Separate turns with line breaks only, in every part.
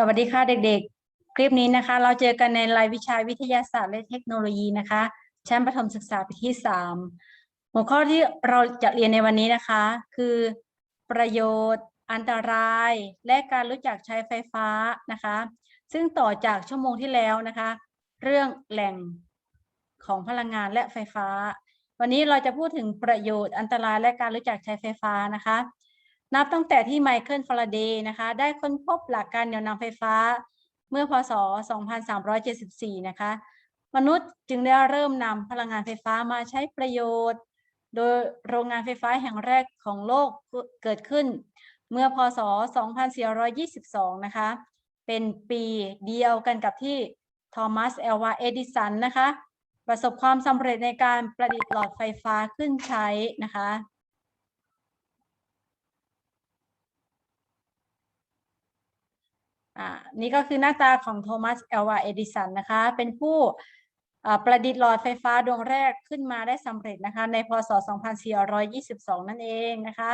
สวัสดีค่ะเด็กๆ คลิปนี้นะคะ เราเจอกันในรายวิชาวิทยาศาสตร์และเทคโนโลยีนะคะ ชั้นประถมศึกษาปีที่สามหัวข้อที่เราจะเรียนในวันนี้นะคะ คือ ประโยชน์ อันตราย และการรู้จักใช้ไฟฟ้านะคะ ซึ่งต่อจากชั่วโมงที่แล้วนะคะ เรื่องแหล่งของพลังงานและไฟฟ้า วันนี้เราจะพูดถึงประโยชน์อันตรายและการรู้จักใช้ไฟฟ้านะคะ นับตั้งแต่ที่ไมเคิลฟาราเดย์นะคะ ได้ค้นพบหลักการเหนี่ยวนำไฟฟ้าเมื่อพศ 2374 นะคะ มนุษย์จึงได้เริ่มนำพลังงานไฟฟ้ามาใช้ประโยชน์ โดยโรงงานไฟฟ้าแห่งแรกของโลกเกิดขึ้น เมื่อพศ 2422 นะคะ เป็นปีเดียวกันกับที่ทอมัสเอลวาเอดิสันนะคะ ประสบความสำเร็จในการประดิษฐ์หลอดไฟฟ้าขึ้นใช้นะคะ อ่านี่ก็คือหน้าตาของโทมัสเอลวาเอดิสันนะคะ เป็นผู้ประดิษฐ์หลอดไฟฟ้าดวงแรกขึ้นมาได้สำเร็จนะคะ ในพศ 2422 นั่นเองนะคะ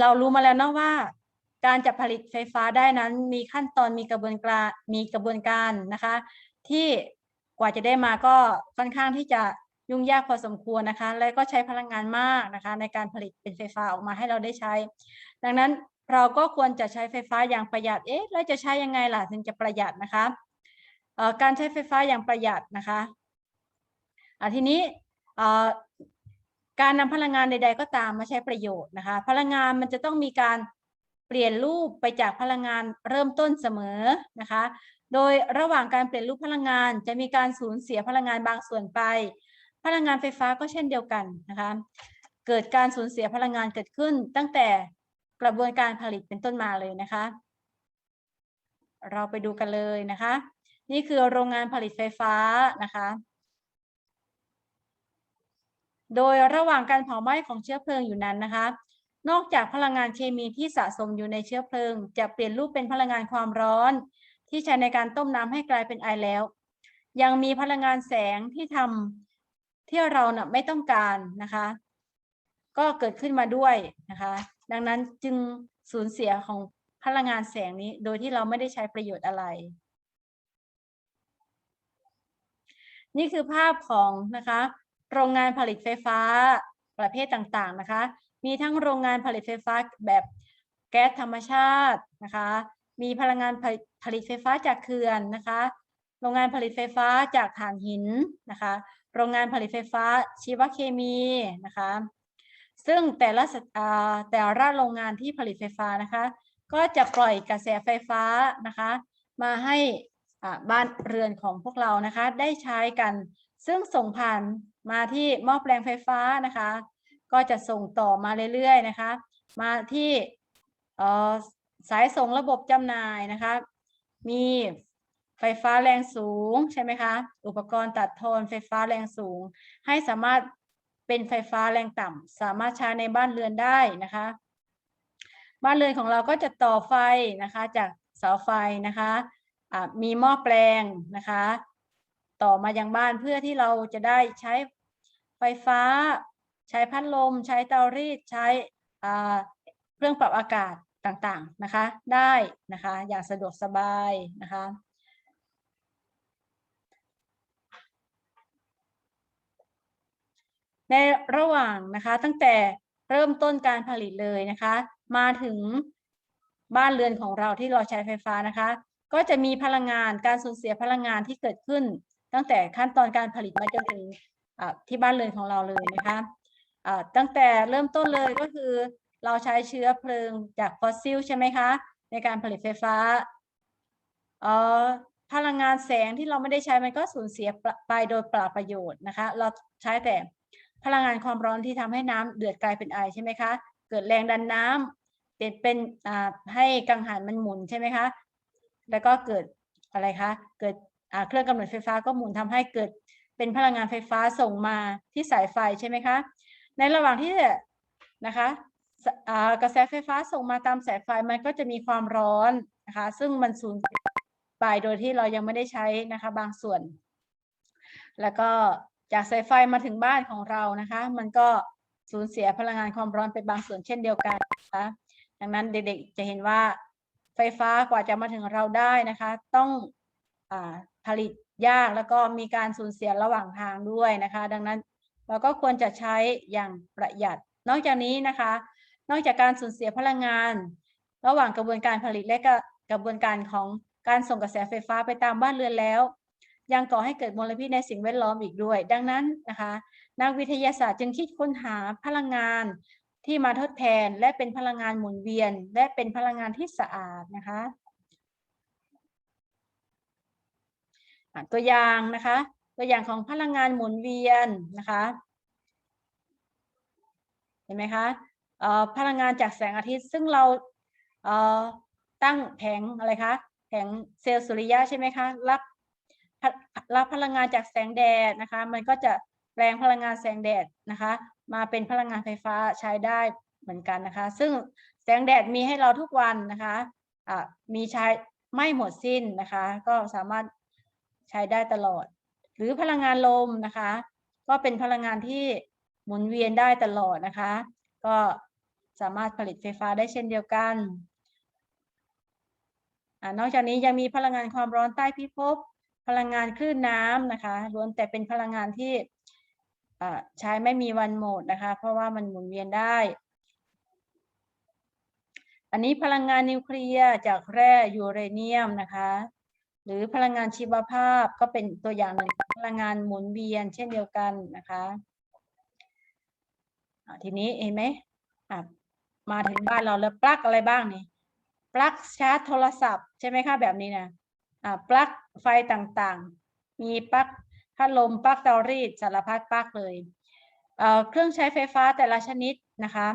เรารู้มาแล้วเนาะว่า การจะผลิตไฟฟ้าได้นั้นมีขั้นตอนมีกระบวนการมีกระบวนการนะคะ ที่กว่าจะได้มาก็ค่อนข้างที่จะ ยุ่งยากพอสมควรนะคะ และก็ใช้พลังงานมากนะคะ ในการผลิตเป็นไฟฟ้าออกมาให้เราได้ใช้ ดังนั้นเราก็ควรจะใช้ไฟฟ้าอย่างประหยัด เอ๊ะแล้วจะใช้ยังไงล่ะถึงจะประหยัดนะคะการใช้ไฟฟ้าอย่างประหยัดนะคะทีนี้การนำพลังงานใด ๆ ก็ตามมาใช้ประโยชน์นะคะ พลังงานมันจะต้องมีการเปลี่ยนรูปไปจากพลังงานเริ่มต้นเสมอนะคะ โดยระหว่างการเปลี่ยนรูปพลังงานจะมีการสูญเสียพลังงานบางส่วนไป พลังงานไฟฟ้าก็เช่นเดียวกันนะคะ เกิดการสูญเสียพลังงานเกิดขึ้น ตั้งแต่กระบวนการผลิตเป็นต้นมาเลยนะคะ เราไปดูกันเลยนะคะ นี่คือโรงงานผลิตไฟฟ้านะคะ โดยระหว่างการเผาไหม้ของเชื้อเพลิงอยู่นั้นนะคะ นอกจากพลังงานเคมีที่สะสมอยู่ในเชื้อเพลิง จะเปลี่ยนรูปเป็นพลังงานความร้อน ที่ใช้ในการต้มน้ำให้กลายเป็นไอแล้ว ยังมีพลังงานแสงที่ทำ ที่เรานะไม่ต้องการนะคะ ก็เกิดขึ้นมาด้วยนะคะ ดังนั้นจึงสูญเสียของพลังงานแสงนี้โดยที่เราไม่ได้ใช้ประโยชน์อะไร นี่คือภาพของนะคะโรงงานผลิตไฟฟ้าประเภทต่างๆนะคะ มีทั้งโรงงานผลิตไฟฟ้าแบบแก๊สธรรมชาตินะคะ มีพลังงานผลิตผลิตไฟฟ้าจากเขื่อนนะคะ โรงงานผลิตไฟฟ้าจากถ่านหินนะคะ โรงงานผลิตไฟฟ้าชีวเคมีนะคะซึ่งแต่ละแต่ละโรงงานที่ผลิตไฟฟ้านะคะ ก็จะปล่อยกระแสไฟฟ้านะคะ มาให้บ้านเรือนของพวกเรานะคะ ได้ใช้กัน ซึ่งส่งผ่านมาที่หม้อแปลงไฟฟ้านะคะ ก็จะส่งต่อมาเรื่อยๆนะคะ มาที่สายส่งระบบจำหน่ายนะคะ มี ไฟฟ้าแรงสูงใช่ไหมคะ อุปกรณ์ตัดทอนไฟฟ้าแรงสูง ให้สามารถเป็นไฟฟ้าแรงต่ำสามารถใช้ในบ้านเรือนได้นะคะ บ้านเรือนของเราก็จะต่อไฟนะคะจากเสาไฟนะคะอ่ามีหม้อแปลงนะคะ ต่อมายังบ้านเพื่อที่เราจะได้ใช้ไฟฟ้า ใช้พัดลม ใช้เตารีดใช้เครื่องปรับอากาศต่างๆนะคะ ได้นะคะ อย่างสะดวกสบายนะคะ ในระหว่างนะคะตั้งแต่เริ่มต้นการผลิตเลยนะคะ มาถึงบ้านเรือนของเราที่เราใช้ไฟฟ้านะคะ ก็จะมีพลังงานการสูญเสียพลังงานที่เกิดขึ้น ตั้งแต่ขั้นตอนการผลิตมาจนถึงที่บ้านเรือนของเราเลยนะคะตั้งแต่เริ่มต้นเลยก็คือเราใช้เชื้อเพลิงจากฟอสซิลใช่ไหมคะในการผลิตไฟฟ้าอ่อพลังงานแสงที่เราไม่ได้ใช้มันก็สูญเสียไปโดยเปล่าประโยชน์นะคะ เราใช้แต่ พลังงานความร้อนที่ทำให้น้ำเดือดกลายเป็นไอใช่ไหมคะ เกิดแรงดันน้ำเปลี่ยนเป็นให้กังหันมันหมุนใช่ไหมคะ แล้วก็เกิดอะไรคะ เกิดเครื่องกำเนิดไฟฟ้าก็หมุนทำให้เกิดเป็นพลังงานไฟฟ้าส่งมาที่สายไฟใช่ไหมคะ ในระหว่างที่นะคะกระแสไฟฟ้าส่งมาตามสายไฟมันก็จะมีความร้อนนะคะซึ่งมันสูญไปโดยที่เรายังไม่ได้ใช้นะคะบางส่วน แล้วก็ จากสายไฟมาถึงบ้านของเรานะคะ มันก็สูญเสียพลังงานความร้อนไปบางส่วนเช่นเดียวกันนะคะดังนั้นเด็กๆจะเห็นว่าไฟฟ้ากว่าจะมาถึงเราได้นะคะ ต้องอผลิตยากแล้วก็มีการสูญเสียระหว่างทางด้วยนะคะ ดังนั้นเราก็ควรจะใช้อย่างประหยัด นอกจากนี้นะคะ นอกจากการสูญเสียพลังงาน ระหว่างกระบวนการผลิตและกระบวนการของการส่งกระแสไฟฟ้าไปตามบ้านเรือนแล้ว ยังก่อให้เกิดมลพิษในสิ่งแวดล้อมอีกด้วย ดังนั้นนะคะนักวิทยาศาสตร์จึงคิดค้นหาพลังงานที่มาทดแทนและเป็นพลังงานหมุนเวียน และเป็นพลังงานที่สะอาดนะคะตัวอย่างนะคะ ตัวอย่างของพลังงานหมุนเวียนนะคะเห็นไหมคะพลังงานจากแสงอาทิตย์ซึ่งเราตั้งแผงอะไรคะแผงเซลล์สุริยะใช่ไหมคะรับ รับพลังงานจากแสงแดดนะคะ มันก็จะแปลงพลังงานแสงแดดนะคะ มาเป็นพลังงานไฟฟ้าใช้ได้เหมือนกันนะคะ ซึ่งแสงแดดมีให้เราทุกวันนะคะะมีใช้ไม่หมดสิ้นนะคะ ก็สามารถใช้ได้ตลอด หรือพลังงานลมนะคะ ก็เป็นพลังงานที่หมุนเวียนได้ตลอดนะคะ ก็สามารถผลิตไฟฟ้าได้เช่นเดียวกันอนอกจากนี้ยังมีพลังงานความร้อนใต้พิภพ พลังงานคลื่นน้ำนะคะล้วนแต่เป็นพลังงานที่ใช้ไม่มีวันหมดนะคะ เพราะว่ามันหมุนเวียนได้ อันนี้พลังงานนิวเคลียร์จากแร่ยูเรเนียมนะคะ หรือพลังงานชีวภาพก็เป็นตัวอย่างหนึ่งพลังงานหมุนเวียนเช่นเดียวกันนะคะทีนี้เห็นไหมมาถึงบ้านเราแล้วปลั๊กอะไรบ้างนี่ปลั๊กชาร์จโทรศัพท์ใช่ไหมคะแบบนี้นะ ปลั๊กไฟต่างๆ มีปลั๊กพัดลมปลั๊กเตารีดสารพัดปลั๊กเลยเครื่องใช้ไฟฟ้าแต่ละชนิดนะคะ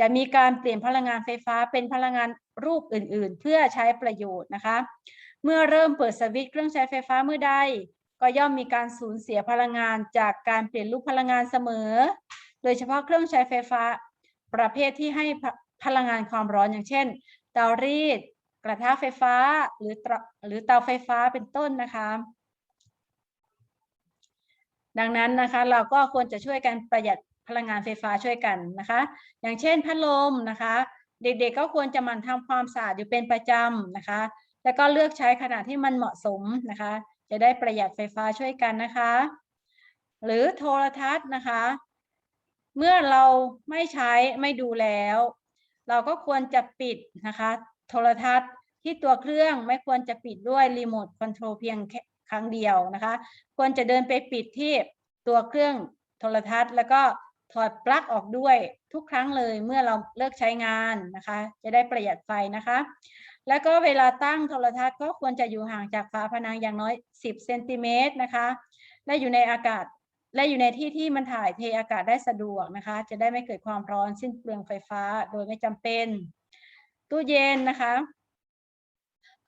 จะมีการเปลี่ยนพลังงานไฟฟ้าเป็นพลังงานรูปอื่นๆ เพื่อใช้ประโยชน์นะคะ เมื่อเริ่มเปิดสวิตช์เครื่องใช้ไฟฟ้าเมื่อใด ก็ย่อมมีการสูญเสียพลังงานจากการเปลี่ยนรูปพลังงานเสมอ โดยเฉพาะเครื่องใช้ไฟฟ้าประเภทที่ให้พพลังงานความร้อนอย่างเช่น เตารีด กระทะไฟฟ้าหรือเตาหรือเตาไฟฟ้าเป็นต้นนะคะ ดังนั้นนะคะเราก็ควรจะช่วยกันประหยัดพลังงานไฟฟ้าช่วยกันนะคะ อย่างเช่นพัดลมนะคะ เด็กๆก็ควรจะหมั่นทำความสะอาดอยู่เป็นประจำนะคะ แล้วก็เลือกใช้ขนาดที่มันเหมาะสมนะคะ จะได้ประหยัดไฟฟ้าช่วยกันนะคะ หรือโทรทัศน์นะคะ เมื่อเราไม่ใช้ไม่ดูแล้ว เราก็ควรจะปิดนะคะ โทรทัศน์ที่ตัวเครื่องไม่ควรจะปิดด้วยรีโมทคอนโทรลเพียงแค่ครั้งเดียวนะคะ ควรจะเดินไปปิดที่ตัวเครื่องโทรทัศน์ แล้วก็ถอดปลั๊กออกด้วยทุกครั้งเลยเมื่อเราเลิกใช้งานนะคะ จะได้ประหยัดไฟนะคะ แล้วก็เวลาตั้งโทรทัศน์ก็ควรจะอยู่ห่างจากฝาผนังอย่างน้อย 10เซนติเมตรนะคะ และอยู่ในอากาศและอยู่ในที่ที่มันถ่ายเทอากาศได้สะดวกนะคะ จะได้ไม่เกิดความร้อนสิ้นเปลืองไฟฟ้าโดยไม่จำเป็น ตู้เย็นนะคะ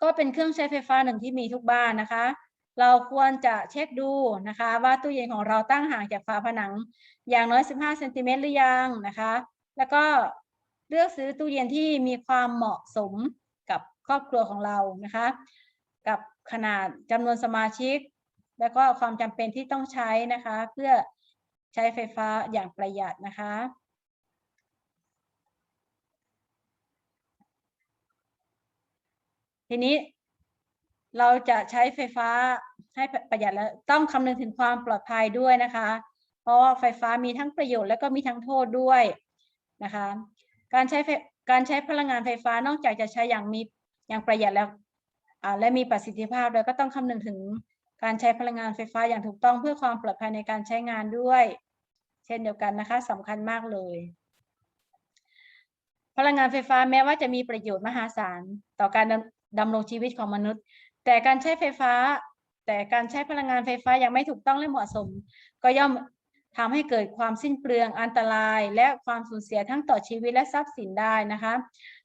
ก็เป็นเครื่องใช้ไฟฟ้าหนึ่งที่มีทุกบ้านนะคะ เราควรจะเช็คดูนะคะ ว่าตู้เย็นของเราตั้งห่างจากฝาผนัง อย่างน้อย 15เซนติเมตรหรือยังนะคะ แล้วก็เลือกซื้อตู้เย็นที่มีความเหมาะสมกับครอบครัวของเรานะคะ กับขนาดจำนวนสมาชิก แล้วก็ความจำเป็นที่ต้องใช้นะคะ เพื่อใช้ไฟฟ้าอย่างประหยัดนะคะ ทีนี้เราจะใช้ไฟฟ้าให้ประหยัดแล้วต้องคำนึงถึงความปลอดภัยด้วยนะคะ เพราะว่าไฟฟ้ามีทั้งประโยชน์และก็มีทั้งโทษด้วยนะคะ การใช้การใช้พลังงานไฟฟ้านอกจากจะใช้อย่างมีอย่างประหยัดแล้วและมีประสิทธิภาพแล้วก็ต้องคำนึงถึงการใช้พลังงานไฟฟ้าอย่างถูกต้องเพื่อความปลอดภัยในการใช้งานด้วย เช่นเดียวกันนะคะสำคัญมากเลย พลังงานไฟฟ้าแม้ว่าจะมีประโยชน์มหาศาลต่อการ ดำรงชีวิตของมนุษย์ แต่การใช้ไฟฟ้า แต่การใช้พลังงานไฟฟ้ายังไม่ถูกต้องและเหมาะสม ก็ย่อมทำให้เกิดความสิ้นเปลืองอันตราย และความสูญเสียทั้งต่อชีวิตและทรัพย์สินได้นะคะ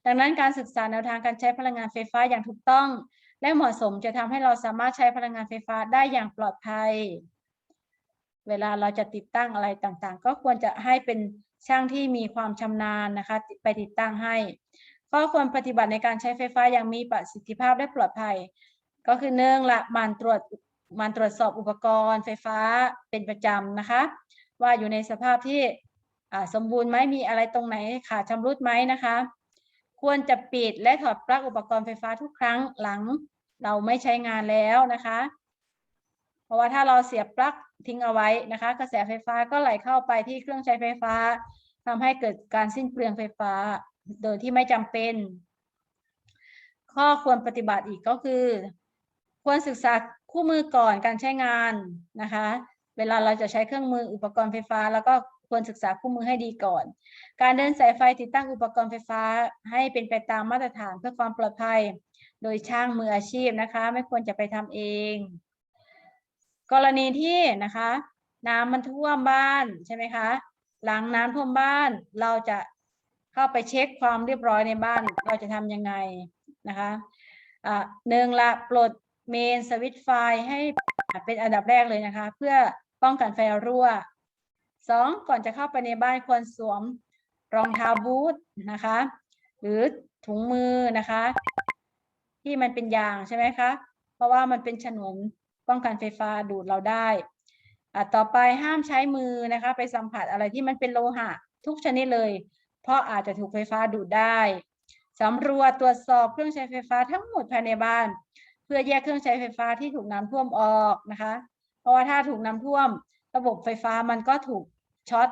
ดังนั้นการศึกษาแนวทางการใช้พลังงานไฟฟ้าอย่างถูกต้อง และเหมาะสมจะทำให้เราสามารถใช้พลังงานไฟฟ้าได้อย่างปลอดภัย เวลาเราจะติดตั้งอะไรต่างๆ ก็ควรจะให้เป็นช่างที่มีความชำนาญนะคะ ไปติดตั้งให้ ข้อควรปฏิบัติในการใช้ไฟฟ้าอย่างมีประสิทธิภาพและปลอดภัย ก็คือเนื่องละมันตรวจมันตรวจสอบอุปกรณ์ไฟฟ้าเป็นประจำนะคะ ว่าอยู่ในสภาพที่สมบูรณ์ไหมมีอะไรตรงไหนขาดชำรุดไหมนะคะ ควรจะปิดและถอดปลั๊กอุปกรณ์ไฟฟ้าทุกครั้งหลังเราไม่ใช้งานแล้วนะคะ เพราะว่าถ้าเราเสียบปลั๊กทิ้งเอาไว้นะคะ กระแสไฟฟ้าก็ไหลเข้าไปที่เครื่องใช้ไฟฟ้าทำให้เกิดการสิ้นเปลืองไฟฟ้า โดยที่ไม่จำเป็น ข้อควรปฏิบัติอีกก็คือ ควรศึกษาคู่มือก่อนการใช้งานนะคะ เวลาเราจะใช้เครื่องมืออุปกรณ์ไฟฟ้า แล้วก็ควรศึกษาคู่มือให้ดีก่อน การเดินสายไฟติดตั้งอุปกรณ์ไฟฟ้าให้เป็นไปตามมาตรฐานเพื่อความปลอดภัย โดยช่างมืออาชีพนะคะ ไม่ควรจะไปทำเอง กรณีที่นะคะ น้ำมันท่วมบ้านใช่ไหมคะหลังน้ำท่วมบ้านเราจะ เข้าไปเช็คความเรียบร้อยในบ้านเราจะทำยังไงนะคะอ่าหนึ่งละปลดเมนสวิตไฟให้เป็นอันดับแรกเลยนะคะ เพื่อป้องกันไฟรั่วสองก่อนจะเข้าไปในบ้านควรสวมรองเท้าบูทนะคะ หรือถุงมือนะคะ ที่มันเป็นยางใช่ไหมคะ เพราะว่ามันเป็นฉนวนป้องกันไฟฟ้าดูดเราได้อะต่อไปห้ามใช้มือนะคะ ไปสัมผัสอะไรที่มันเป็นโลหะ ทุกชนิดเลย เพราะอาจจะถูกไฟฟ้าดูดได้สำรวจตรวจสอบเครื่องใช้ไฟฟ้าทั้งหมดภายในบ้าน เพื่อแยกเครื่องใช้ไฟฟ้าที่ถูกน้ำท่วมออกนะคะ เพราะว่าถ้าถูกน้ำท่วม ระบบไฟฟ้ามันก็ถูกช็อต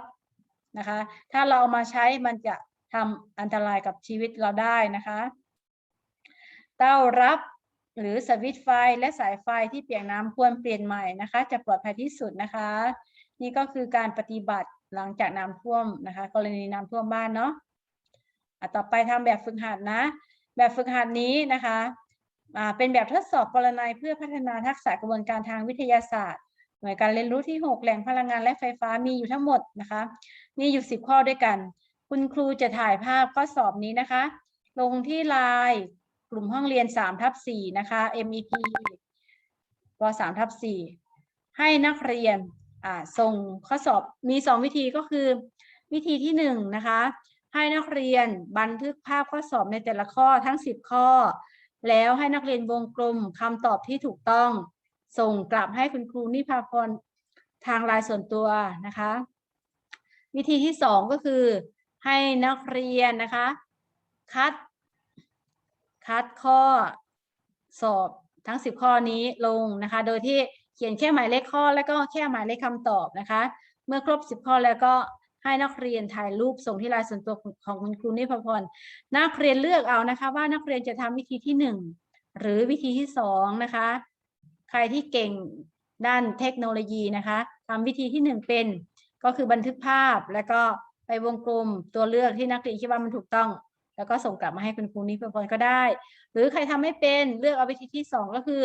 นะคะ ถ้าเราเอามาใช้มันจะทำอันตรายกับชีวิตเราได้นะคะ เต้ารับหรือสวิตช์ไฟและสายไฟที่เปียกน้ำควรเปลี่ยนใหม่นะคะ จะปลอดภัยที่สุดนะคะ นี่ก็คือการปฏิบัติ หลังจากน้ำท่วมนะคะ กรณีน้ำท่วมบ้านเนาะอะต่อไปทำแบบฝึกหัดนะ แบบฝึกหัดนี้นะคะอ่าเป็นแบบทดสอบปรนัยเพื่อพัฒนาทักษะกระบวนการทางวิทยาศาสตร์ หน่วยการเรียนรู้ที่ 6 แหล่งพลังงานและไฟฟ้ามีอยู่ทั้งหมดนะคะมีอยู่ 10 ข้อด้วยกัน คุณครูจะถ่ายภาพข้อสอบนี้นะคะ ลงที่ไลน์กลุ่มห้องเรียน3ทับ4นะคะ MEP ป3ทับ4ให้นักเรียน ส่งข้อสอบมี 2 วิธีก็คือ วิธีที่1นะคะให้นักเรียนบันทึกภาพข้อสอบในแต่ละข้อทั้ง 10 ข้อ แล้วให้นักเรียนวงกลมคำตอบที่ถูกต้อง ส่งกลับให้คุณครูนิพาพรทางลน์ส่วนตัวนะคะ วิธีที่สองก็คือให้นักเรียนนะคะ คัด คัดข้อสอบทั้ง 10 ข้อนี้ลงนะคะ โดยที่ เขียนแค่หมายเลขข้อแล้วก็แค่หมายเลขคำตอบนะคะ เมื่อครบ 10 ข้อแล้วก็ให้นักเรียนถ่ายรูปส่งที่ไลน์ส่วนตัวของคุณครูนิพพรนักเรียนเลือกเอานะคะว่านักเรียนจะทำวิธีที่หนึ่งหรือวิธีที่สองนะคะ ใครที่เก่งด้านเทคโนโลยีนะคะทำวิธีที่หนึ่งเป็น ก็คือบันทึกภาพแล้วก็ไปวงกลมตัวเลือกที่นักเรียนคิดว่ามันถูกต้อง แล้วก็ส่งกลับมาให้คุณครูนิพพรก็ได้ หรือใครทำไม่เป็นเลือกเอาวิธีที่สองก็คือ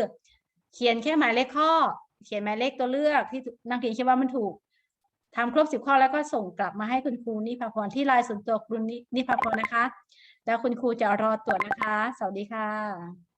เขียนแค่หมายเลขข้อ เขียนหมายเลขตัวเลือกที่นักเรียนคิดว่ามันถูกทำครบสิบข้อแล้วก็ส่งกลับมาให้คุณครูนิพพรที่ไลน์ส่วนตัวครูนิพพรนะคะ แล้วคุณครูจะรอตรวจนะคะ สวัสดีค่ะ